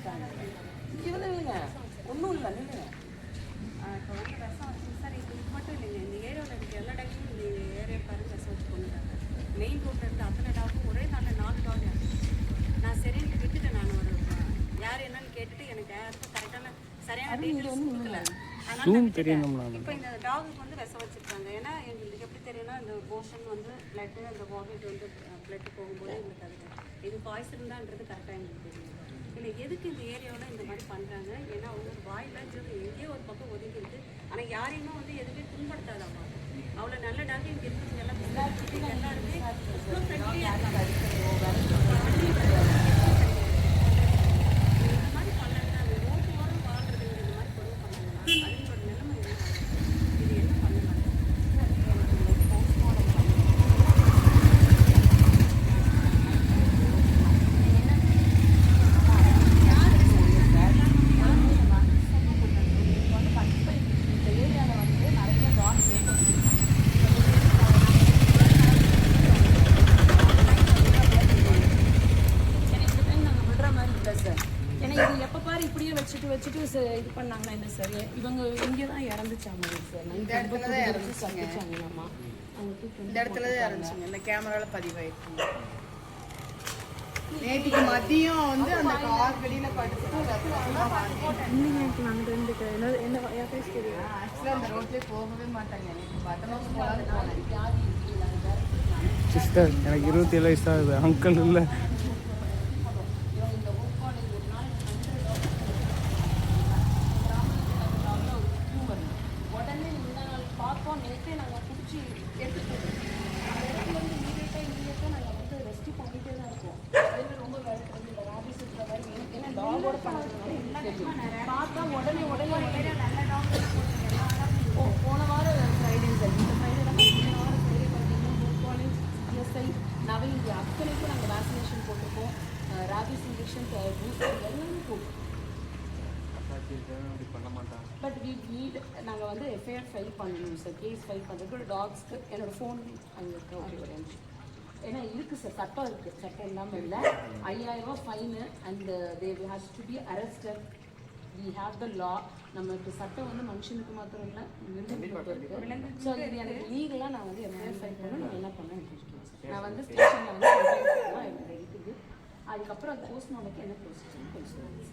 இருக்காங்க இங்கே இல்லைங்க ஒன்றும் இல்லை நில்லுங்க. இப்போ வந்து ரசம் சார் இது மட்டும் இல்லைங்க. இந்த ஏரியாவில் இருக்க எல்லா டாக்டரும் இந்த ஏரியா பாருங்க சோர்ஸ் பண்ணுறாங்க. மெயின் ரோட்டில் இருக்க. அத்தனை டாக்கும் ஒரே நாளில் நாலு டாக் நான் சரி எனக்கு நான் ஒரு யார் என்னன்னு கேட்டுட்டு எனக்கு யாருக்கும் கரெக்டான சரியான டீட்டெயில்ஸ் கொடுக்கல. அதனால இப்போ இந்த டாகுக்கு வந்து விஷம் வச்சுருக்காங்க. ஏன்னா எங்களுக்கு எப்படி தெரியும்னா இந்த போஷன் வந்து பிளட்டு அந்த வாமிட் வந்து பிளட்டு போகும்போது எங்களுக்கு அது இது பாய்சன் கரெக்டாக எங்களுக்கு இல்லை எதுக்கு இந்த ஏரியாவில் இந்த மாதிரி பண்ணுறாங்க ஏன்னா அவங்க வாயில் ஜீவன் எங்கேயோ ஒரு பக்கம் ஒதுங்கி ஆனால் யாரையுமே வந்து எதுவுமே புண்படுத்தாதாமா அவ்வளோ நல்ல டாக்டர் இங்கே இருக்கிறவங்க எல்லாம் எல்லாருமே இவ்வளோ ஃப்ரெண்ட்லியாக இருக்காங்க இந்த மாதிரி பண்ணாங்கன்னா அந்த ரோட்டு ஓரம் வாழ்றது இந்த மாதிரி கொடுமை பண்ணாங்கன்னா அதுங்களோட நிலைமை என்ன ஆகும்? இது என்ன பண்ணலாம் எனக்கு டைம் நாங்கள் விடுற மாதிரி இல்லை சார். ஏன்னா இது எப்போ பாரு இப்படியே வச்சுட்டு வச்சுட்டு ச- இது பண்ணாங்கன்னா என்ன சார்? இவங்க இங்கே தான் இறந்துச்சாங்க சார்? இந்த இடத்துல தான் இறந்துச்சுங்க. சந்திச்சாங்களாம்மா இந்த இடத்துல தான் இருந்துச்சுங்க இந்த கேமரால பதிவாயிருக்கு. நேற்றுக்கு மதியம் வந்து அந்த கார் வெளியில படுத்துட்டு ஆக்சுவலாக அந்த ரோட்லேயே போகவே மாட்டாங்க. பத்தனோஸ் போகலான்னு போனேன் சிஸ்டர் எனக்கு இருபத்தி ஏழு வயசு ஆகுது. அங்கிள் இல்லை உடனே இந்த நாள் நேற்றே நாங்கள் பிடிச்சி எடுத்துட்டு அந்த இடத்துல வந்து இமீடியட்டாக இமீடியட்டாக நாங்கள் வந்து ரெஸ்டி பண்ணிட்டே தான் இருக்கோம். அதில் ரொம்ப வளர்க்குறது இந்த ராபிஸ் இருக்கிற மாதிரி ஏன்னா- டாகோட பண்ணுறதுனால பார்த்தா உடனே உடனே உடனே நல்ல டாக்டர் ஓ போன வாரம் ஃப்ரைடே சார். இந்த ஃப்ரைடே தான் போன வாரம் ஃப்ரைடே பார்த்தீங்கன்னா காலேஜ் சிஎஸ்ஐ நவீன் அத்தனைக்கும் நாங்கள் வேக்சினேஷன் போட்டிருக்கோம். ராபிஸ் இன்ஜெக்ஷன் பூஸ்டர் எல்லாமே போட்டிருக்கோம். அப்படி பண்ண பட் வி நீட் நாங்கள் வந்து எஃப்ஐஆர் ஃபைல் பண்ணணும் சார் கேஸ் ஃபைல் பண்ணுறதுக்கு டாக்ஸ்க்கு என்னோட ஃபோன் அங்கே இருக்கு. ஓகே ஒரு ஏன்னா இருக்குது சார் சட்டம் இருக்குது சட்டம் இல்லாமல் இல்லை. ஐயாயிரரூபா fine and they has to be arrested we have the law நமக்கு சட்டம் வந்து மனுஷனுக்கு மாத்திரம் இல்லை மிருகங்களுக்கு இருக்கு. ஸோ இது எனக்கு லீகலாக நான் வந்து எஃப்ஐஆர் ஃபைல் பண்ண நான் என்ன சார் நான் வந்து ஸ்டேஷனில் வந்து எனக்கு இருக்குது அதுக்கப்புறம் அது போஸ்ட்மார்ட்டத்துக்கு என்ன ப்ரொசீஜர் கொஞ்சம்